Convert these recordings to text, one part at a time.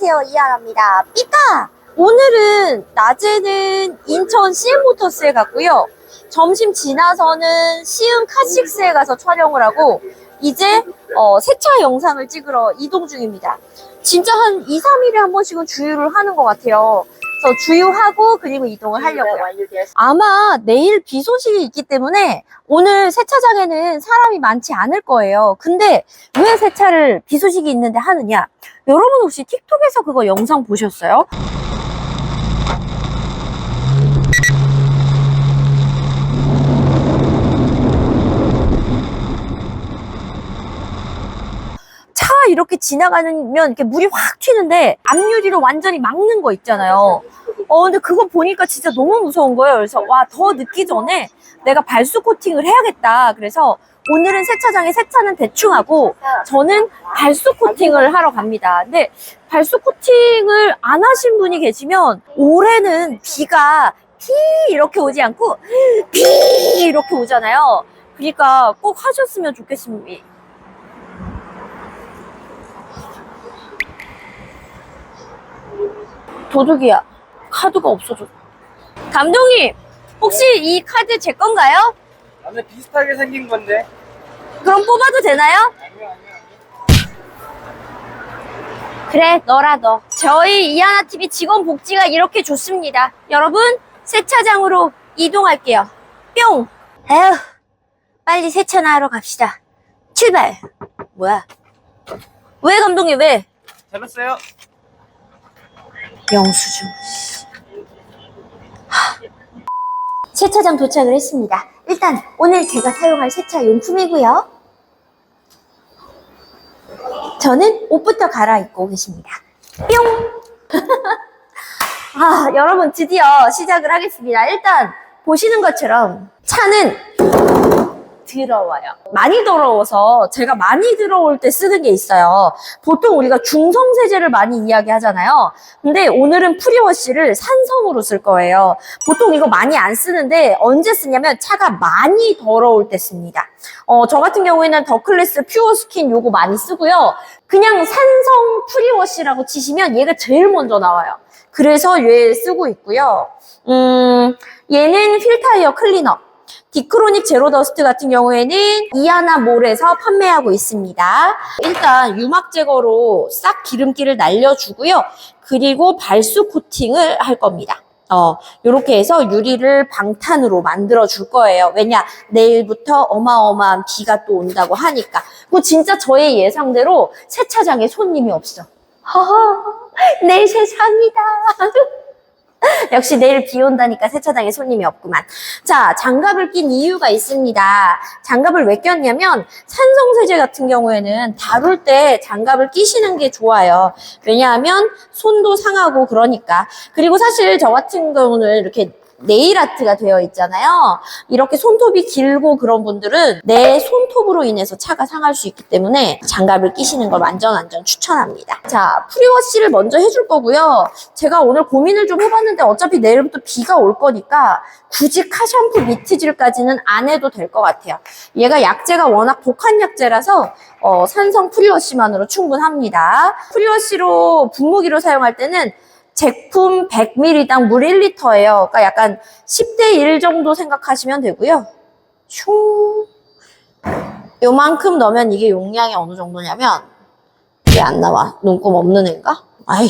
안녕하세요. 이하나입니다. 삐까 오늘은 낮에는 인천 CM모터스에 갔고요. 점심 지나서는 시흥 카식스에 가서 촬영을 하고 이제 어, 세차 영상을 찍으러 이동 중입니다. 진짜 한 2, 3일에 한 번씩은 주유를 하는 것 같아요 그래서 주유하고 그리고 이동을 하려고요 아마 내일 비 소식이 있기 때문에 오늘 세차장에는 사람이 많지 않을 거예요. 근데 왜 세차를 비 소식이 있는데 하느냐? 여러분 혹시 틱톡에서 그거 영상 보셨어요? 차 이렇게 지나가면 이렇게 물이 확 튀는데 앞유리로 완전히 막는 거 있잖아요. 어, 근데 그거 보니까 진짜 너무 무서운 거예요. 그래서 와, 더 늦기 전에 내가 발수 코팅을 해야겠다. 그래서 오늘은 세차장에 세차는 대충 하고 저는 발수 코팅을 하러 갑니다. 근데 발수 코팅을 안 하신 분이 계시면 올해는 비가 피 이렇게 오지 않고 피 이렇게 오잖아요. 그러니까 꼭 하셨으면 좋겠습니다. 도둑이야. 카드가 없어져. 감독님, 혹시 이 카드 제 건가요? 나는 비슷하게 생긴 건데. 그럼 뽑아도 되나요? 그래, 너라 너. 저희 이하나 TV 직원 복지가 이렇게 좋습니다. 여러분, 세차장으로 이동할게요. 뿅! 에휴, 빨리 세차나 하러 갑시다. 출발! 뭐야? 왜 감독님 왜? 잘했어요. 영수증. 하. 세차장 도착을 했습니다. 일단 오늘 제가 사용할 세차 용품이고요. 저는 옷부터 갈아입고 계십니다. 뿅! 아, 여러분 드디어 시작을 하겠습니다. 일단 보시는 것처럼 차는 더러워요. 많이 더러워서 제가 많이 들어올 때 쓰는 게 있어요. 보통 우리가 중성 세제를 많이 이야기하잖아요. 근데 오늘은 프리워시를 산성으로 쓸 거예요. 보통 이거 많이 안 쓰는데 언제 쓰냐면 차가 많이 더러울 때 씁니다. 어, 저 같은 경우에는 더클래스 퓨어 스킨 요거 많이 쓰고요. 그냥 산성 프리워시라고 치시면 얘가 제일 먼저 나와요. 그래서 얘 쓰고 있고요. 음, 얘는 필타이어 클리너. 디크로닉 제로 더스트 같은 경우에는 이하나 몰에서 판매하고 있습니다. 일단 유막 제거로 싹 기름기를 날려주고요. 그리고 발수 코팅을 할 겁니다. 어, 요렇게 해서 유리를 방탄으로 만들어 줄 거예요. 왜냐, 내일부터 어마어마한 비가 또 온다고 하니까. 뭐 진짜 저의 예상대로 세차장에 손님이 없어. 허허, 내 세상이다. 역시 내일 비 온다니까 세차장에 손님이 없구만. 자, 장갑을 낀 이유가 있습니다. 장갑을 왜 꼈냐면 산성세제 같은 경우에는 다룰 때 장갑을 끼시는 게 좋아요. 왜냐하면 손도 상하고 그러니까. 그리고 사실 저 같은 경우는 이렇게 네일 아트가 되어 있잖아요. 이렇게 손톱이 길고 그런 분들은 내 손톱으로 인해서 차가 상할 수 있기 때문에 장갑을 끼시는 걸 완전 완전 추천합니다. 자, 프리워시를 먼저 해줄 거고요. 제가 오늘 고민을 좀 해봤는데 어차피 내일부터 비가 올 거니까 굳이 카샴푸 미트질까지는 안 해도 될 것 같아요. 얘가 약재가 워낙 독한 약재라서 어, 산성 프리워시만으로 충분합니다. 프리워시로 분무기로 사용할 때는 제품 100ml당 물 1리터예요. 그러니까 약간 10대 1 정도 생각하시면 되고요. 슝. 요만큼 넣으면 이게 용량이 어느 정도냐면 이게 안 나와. 눈곱 없는 애인가? 아이,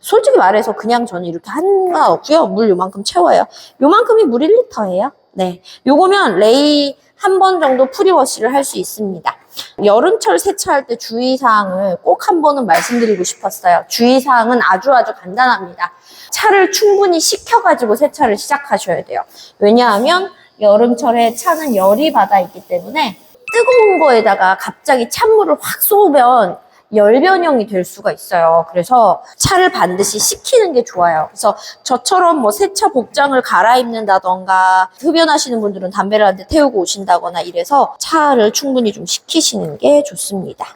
솔직히 말해서 그냥 저는 이렇게 하나 넣고요. 물 요만큼 채워요. 요만큼이 물 1리터예요. 네. 요거면 레이 한 번 정도 프리워시를 할 수 있습니다. 여름철 세차할 때 주의사항을 꼭 한 번은 말씀드리고 싶었어요. 주의사항은 아주 아주 간단합니다. 차를 충분히 식혀가지고 세차를 시작하셔야 돼요. 왜냐하면 여름철에 차는 열이 받아 있기 때문에 뜨거운 거에다가 갑자기 찬물을 확 쏘면 열 변형이 될 수가 있어요. 그래서 차를 반드시 식히는 게 좋아요. 그래서 저처럼 뭐 세차 복장을 갈아입는다던가 흡연하시는 분들은 담배를 한 대 태우고 오신다거나 이래서 차를 충분히 좀 식히시는 게 좋습니다.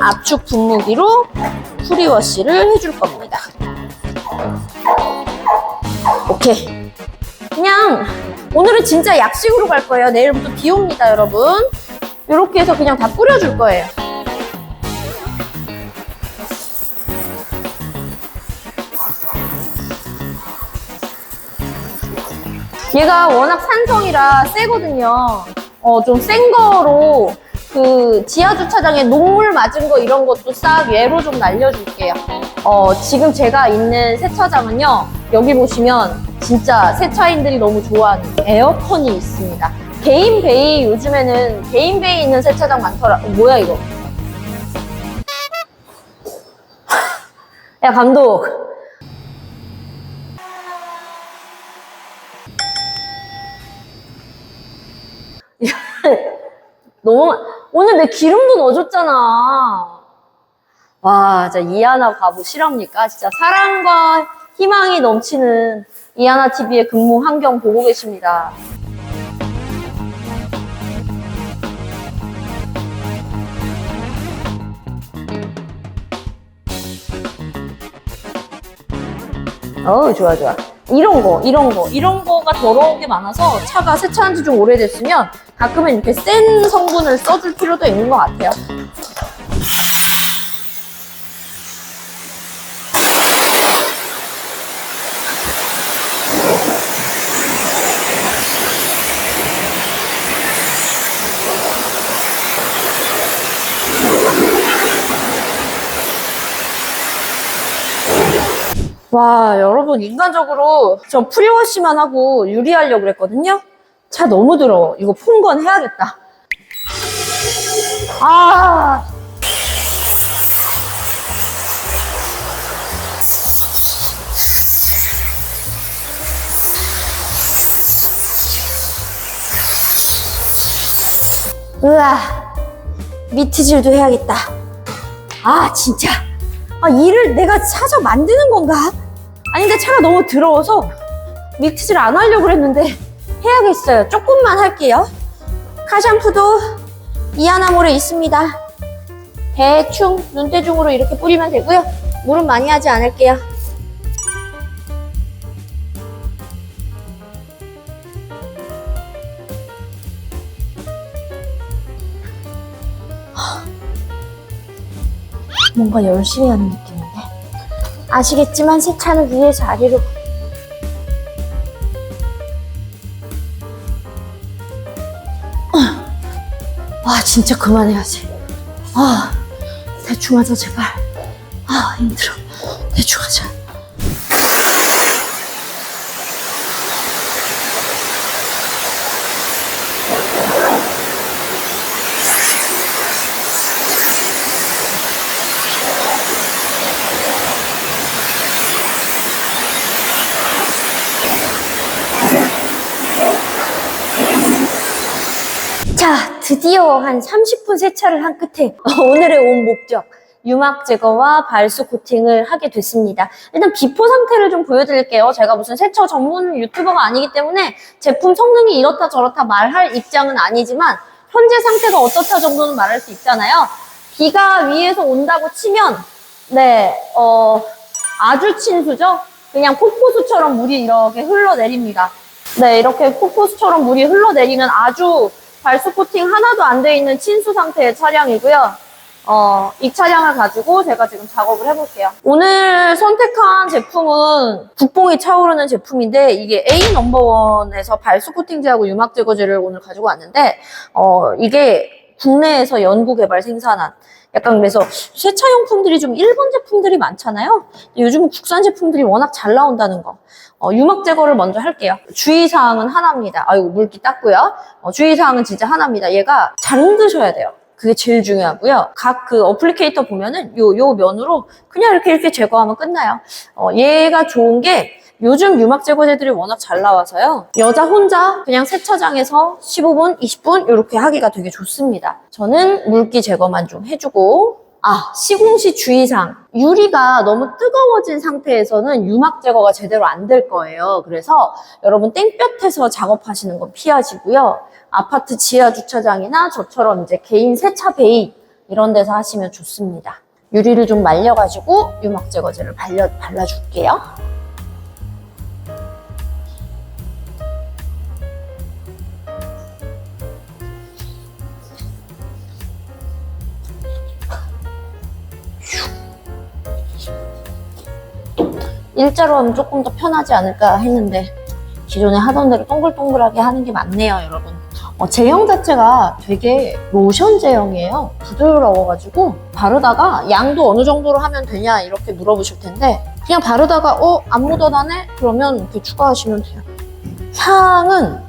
압축 분무기로 프리워시를 해줄 겁니다. 오케이. 그냥 오늘은 진짜 약식으로 갈 거예요. 내일부터 비 옵니다, 여러분. 이렇게 해서 그냥 다 뿌려줄 거예요. 얘가 워낙 산성이라 세거든요. 어, 좀 센 거로 그 지하 주차장에 녹물 맞은 거 이런 것도 싹 얘로 좀 날려줄게요. 어, 지금 제가 있는 세차장은요. 여기 보시면 진짜 세차인들이 너무 좋아하는 에어컨이 있습니다. 개인 베이 요즘에는 개인 베이 있는 세차장 많더라. 어, 뭐야 이거? 야 감독. 너무 많- 오늘 내 기름도 넣어줬잖아. 와, 진짜 이하나 바보 실합니까? 진짜 사랑과 희망이 넘치는 이하나 TV의 근무 환경 보고 계십니다. 어우, 좋아, 좋아. 이런 거, 이런 거, 이런 거가 더러운 게 많아서 차가 세차한 지 좀 오래됐으면 가끔은 이렇게 센 성분을 써줄 필요도 있는 것 같아요. 와, 여러분, 인간적으로 저 프리워시만 하고 유리하려고 그랬거든요? 차 너무 더러워. 이거 폰건 해야겠다. 아. 으아. 미트질도 해야겠다. 아, 진짜. 아, 일을 내가 찾아 만드는 건가? 아니, 근데 차가 너무 더러워서 미트질 안 하려고 그랬는데 해야겠어요. 조금만 할게요. 카샴푸도 이하나몰에 있습니다. 대충 눈대중으로 이렇게 뿌리면 되고요. 물은 많이 하지 않을게요. 뭔가 열심히 하는 느낌인데. 아시겠지만 세차는 위의 자리로. 아, 진짜 그만해야지. 아, 대충 하자, 제발. 아, 힘들어. 대충 하자. 자, 드디어 한 30분 세차를 한 끝에 오늘의 온 목적. 유막 제거와 발수 코팅을 하게 됐습니다. 일단 비포 상태를 좀 보여드릴게요. 제가 무슨 세차 전문 유튜버가 아니기 때문에 제품 성능이 이렇다 저렇다 말할 입장은 아니지만 현재 상태가 어떻다 정도는 말할 수 있잖아요. 비가 위에서 온다고 치면 네, 어, 아주 친수죠. 그냥 폭포수처럼 물이 이렇게 흘러내립니다. 네, 이렇게 폭포수처럼 물이 흘러내리는 아주 발수 코팅 하나도 안 돼 있는 친수 상태의 차량이고요. 어, 이 차량을 가지고 제가 지금 작업을 해볼게요. 오늘 선택한 제품은 국뽕이 차오르는 제품인데 이게 A 넘버원에서 발수 코팅제하고 유막 제거제를 오늘 가지고 왔는데 어, 이게 국내에서 연구 개발 생산한 약간 그래서 세차용품들이 좀 일본 제품들이 많잖아요. 요즘은 국산 제품들이 워낙 잘 나온다는 거. 어, 유막 제거를 먼저 할게요. 주의사항은 하나입니다. 아이고, 물기 땄고요. 어, 주의사항은 진짜 하나입니다. 얘가 잘 흔드셔야 돼요. 그게 제일 중요하고요. 각 그 어플리케이터 보면은 요, 요 면으로 그냥 이렇게 이렇게 제거하면 끝나요. 어, 얘가 좋은 게 요즘 유막 제거제들이 워낙 잘 나와서요. 여자 혼자 그냥 세차장에서 15분, 20분 이렇게 하기가 되게 좋습니다. 저는 물기 제거만 좀 해주고 아, 시공시 주의사항. 유리가 너무 뜨거워진 상태에서는 유막 제거가 제대로 안 될 거예요. 그래서 여러분 땡볕에서 작업하시는 건 피하시고요. 아파트 지하 주차장이나 저처럼 이제 개인 세차 베이 이런 데서 하시면 좋습니다. 유리를 좀 말려가지고 유막 제거제를 발려, 발라줄게요. 일자로 하면 조금 더 편하지 않을까 했는데 기존에 하던 대로 동글동글하게 하는 게 맞네요, 여러분. 어, 제형 자체가 되게 로션 제형이에요. 부드러워가지고 바르다가 양도 어느 정도로 하면 되냐 이렇게 물어보실 텐데 그냥 바르다가 어? 안 묻어나네? 그러면 이렇게 추가하시면 돼요. 향은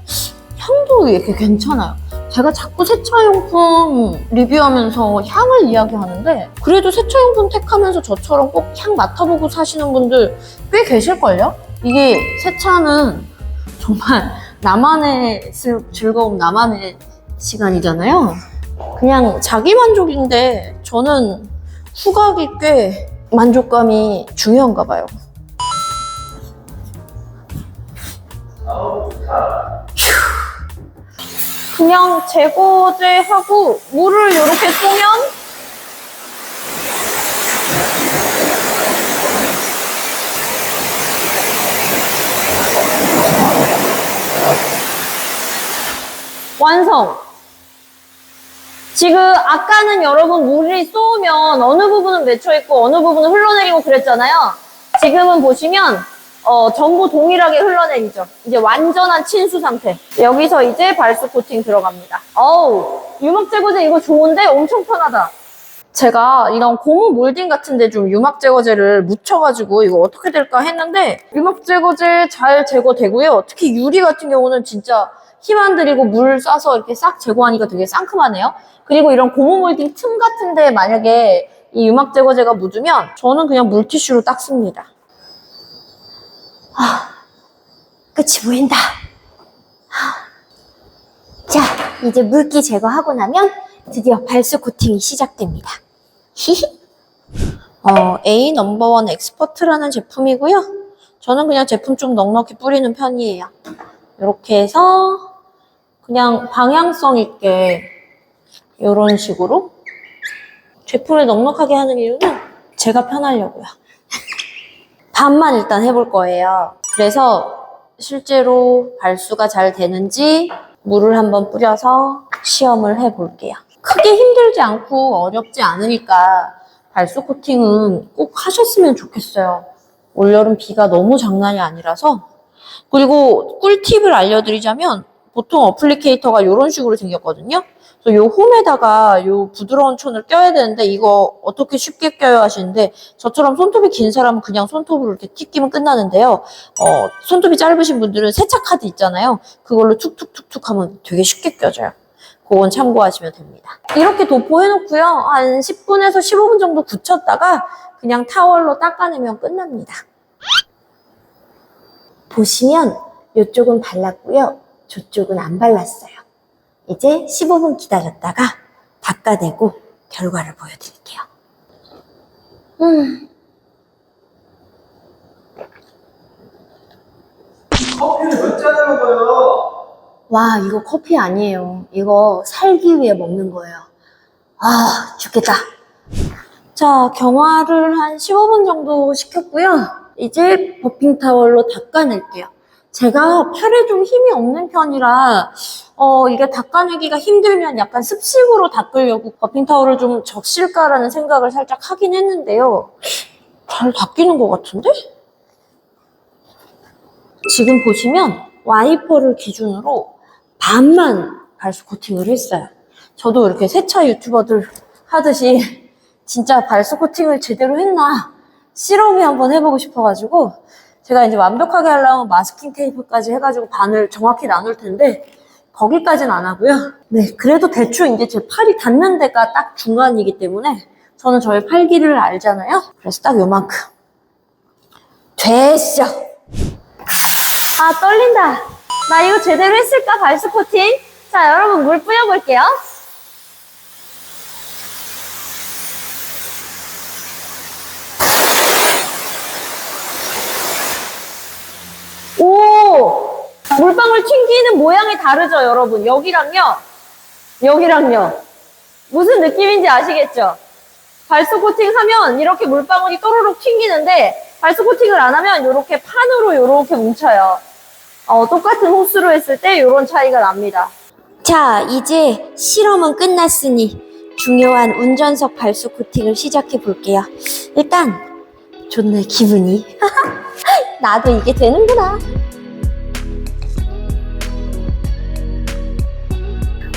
향도 이렇게 괜찮아요. 제가 자꾸 세차용품 리뷰하면서 향을 이야기하는데 그래도 세차용품 택하면서 저처럼 꼭 향 맡아보고 사시는 분들 꽤 계실걸요? 이게 세차는 정말 나만의 슬- 즐거움, 나만의 시간이잖아요. 그냥 자기 만족인데 저는 후각이 꽤 만족감이 중요한가 봐요. 그냥 제거제 하고 물을 이렇게 쏘면 완성! 지금 아까는 여러분 물이 쏘면 어느 부분은 맺혀있고 어느 부분은 흘러내리고 그랬잖아요. 지금은 보시면 어, 전부 동일하게 흘러내리죠. 이제 완전한 친수 상태. 여기서 이제 발수 코팅 들어갑니다. 어우, 유막 제거제 이거 좋은데 엄청 편하다. 제가 이런 고무 몰딩 같은데 좀 유막 제거제를 묻혀가지고 이거 어떻게 될까 했는데 유막 제거제 잘 제거되고요. 특히 유리 같은 경우는 진짜 힘 안 들이고 물 쏴서 이렇게 싹 제거하니까 되게 상큼하네요. 그리고 이런 고무 몰딩 틈 같은데 만약에 이 유막 제거제가 묻으면 저는 그냥 물티슈로 닦습니다. 아, 끝이 보인다. 하. 자, 이제 물기 제거하고 나면 드디어 발수 코팅이 시작됩니다. 히히. 어, A 넘버원 엑스퍼트라는 제품이고요. 저는 그냥 제품 좀 넉넉히 뿌리는 편이에요. 이렇게 해서 그냥 방향성 있게 이런 식으로 제품을 넉넉하게 하는 이유는 제가 편하려고요. 반만 일단 해볼 거예요. 그래서 실제로 발수가 잘 되는지 물을 한번 뿌려서 시험을 해볼게요. 크게 힘들지 않고 어렵지 않으니까 발수 코팅은 꼭 하셨으면 좋겠어요. 올여름 비가 너무 장난이 아니라서 그리고 꿀팁을 알려드리자면 보통 어플리케이터가 이런 식으로 생겼거든요. 그래서 요 홈에다가 요 부드러운 촌을 껴야 되는데 이거 어떻게 쉽게 껴요 하시는데 저처럼 손톱이 긴 사람은 그냥 손톱으로 이렇게 틱 끼면 끝나는데요. 어, 손톱이 짧으신 분들은 세차 카드 있잖아요. 그걸로 툭툭툭툭 하면 되게 쉽게 껴져요. 그건 참고하시면 됩니다. 이렇게 도포해놓고요. 한 10분에서 15분 정도 굳혔다가 그냥 타월로 닦아내면 끝납니다. 보시면 이쪽은 발랐고요. 저쪽은 안 발랐어요. 이제 15분 기다렸다가 닦아내고 결과를 보여드릴게요. 음, 커피를 몇 잔을 먹어요? 와, 이거 커피 아니에요. 이거 살기 위해 먹는 거예요. 아, 죽겠다. 자, 경화를 한 15분 정도 시켰고요. 이제 버핑 타월로 닦아낼게요. 제가 팔에 좀 힘이 없는 편이라 어, 이게 닦아내기가 힘들면 약간 습식으로 닦으려고 버핑 타월을 좀 적실까라는 생각을 살짝 하긴 했는데요. 잘 닦이는 것 같은데? 지금 보시면 와이퍼를 기준으로 반만 발수 코팅을 했어요. 저도 이렇게 세차 유튜버들 하듯이 진짜 발수 코팅을 제대로 했나 실험이 한번 해보고 싶어가지고 제가 이제 완벽하게 하려면 마스킹 테이프까지 해가지고 반을 정확히 나눌 텐데 거기까지는 안 하고요. 네, 그래도 대충 이제 제 팔이 닿는 데가 딱 중간이기 때문에 저는 저의 팔 길이를 알잖아요. 그래서 딱 요만큼. 됐어. 아, 떨린다. 나 이거 제대로 했을까? 발수 코팅? 자, 여러분 물 뿌려볼게요. 오! 물방울 튕기는 모양이 다르죠, 여러분? 여기랑요, 여기랑요. 무슨 느낌인지 아시겠죠? 발수 코팅 하면 이렇게 물방울이 또르륵 튕기는데 발수 코팅을 안 하면 이렇게 판으로 이렇게 뭉쳐요. 어, 똑같은 호스로 했을 때 이런 차이가 납니다. 자, 이제 실험은 끝났으니 중요한 운전석 발수 코팅을 시작해 볼게요. 일단 좋네 기분이. 나도 이게 되는구나.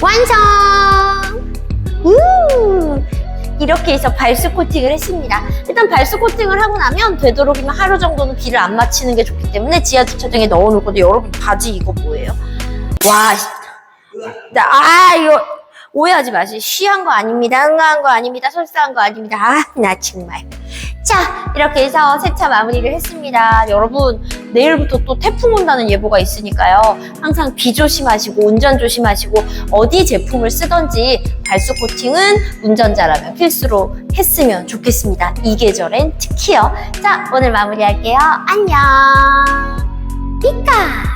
완성! 우! 이렇게 해서 발수 코팅을 했습니다. 일단 발수 코팅을 하고 나면 되도록이면 하루 정도는 비를 안 맞히는 게 좋기 때문에 지하 주차장에 넣어놓을 건데 여러분 바지 이거 뭐예요? 와, 아 이거 오해하지 마세요. 쉬한 거 아닙니다. 응아한 거 아닙니다. 설사한 거 아닙니다. 아, 나 정말. 자, 이렇게 해서 세차 마무리를 했습니다. 여러분, 내일부터 또 태풍 온다는 예보가 있으니까요. 항상 비 조심하시고, 운전 조심하시고, 어디 제품을 쓰던지 발수 코팅은 운전자라면 필수로 했으면 좋겠습니다. 이 계절엔 특히요. 자, 오늘 마무리할게요. 안녕. 피카!